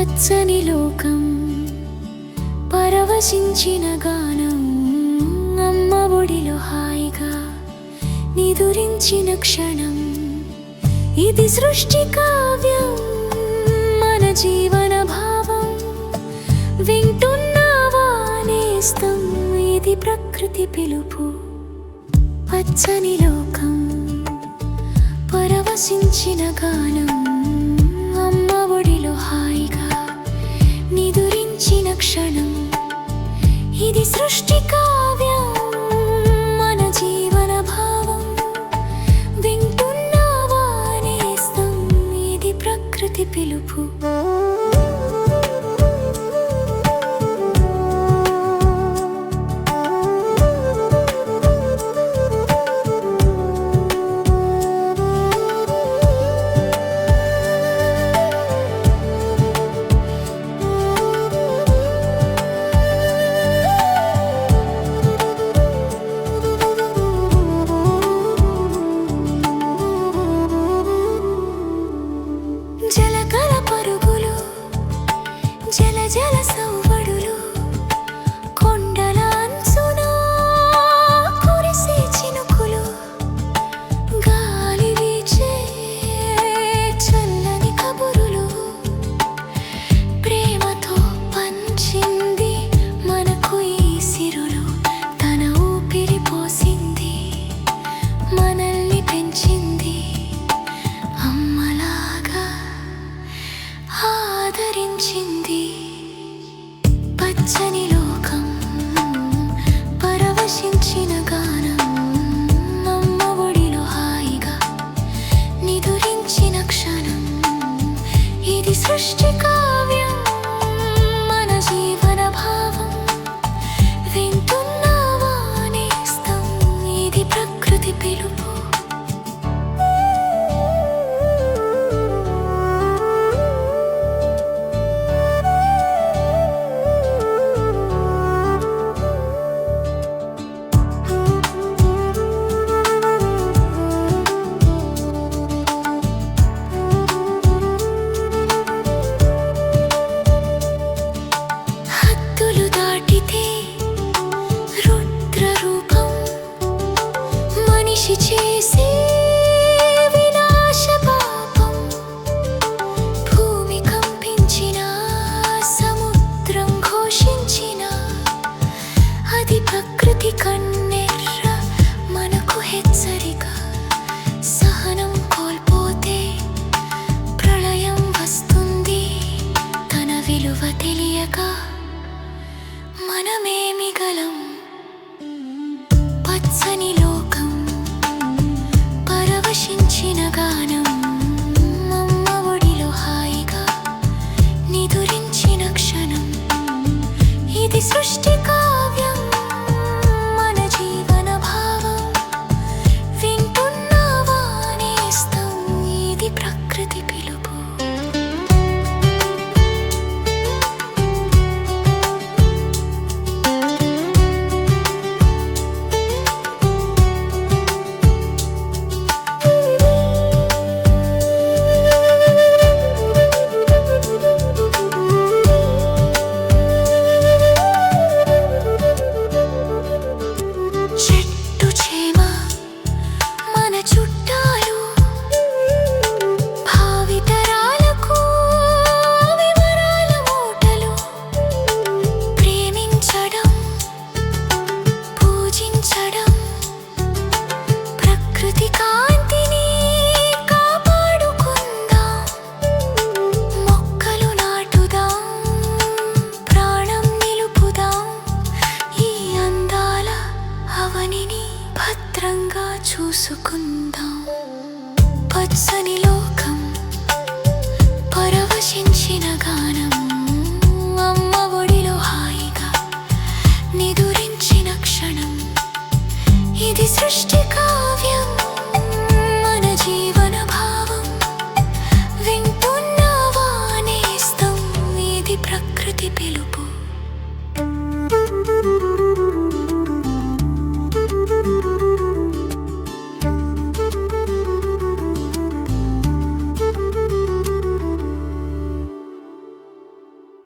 పచ్చని లోకం పరవశించిన గానం. అమ్మ ఒడిలో హాయిగా నిదురించిన క్షణం. ఇది సృష్టి కావ్యం మన జీవన భావం. వింటున్నావానేస్తం ఇది ప్రకృతి పిలుపు. పచ్చని లోకం పరవశించిన గానం. ж цікаві. Shikha పరవశించిన గానం ఒడిలో హాయిగా నిదురించిన క్షణం. ఇది సృష్టికా చూసుకుందాం. పచ్చనిలో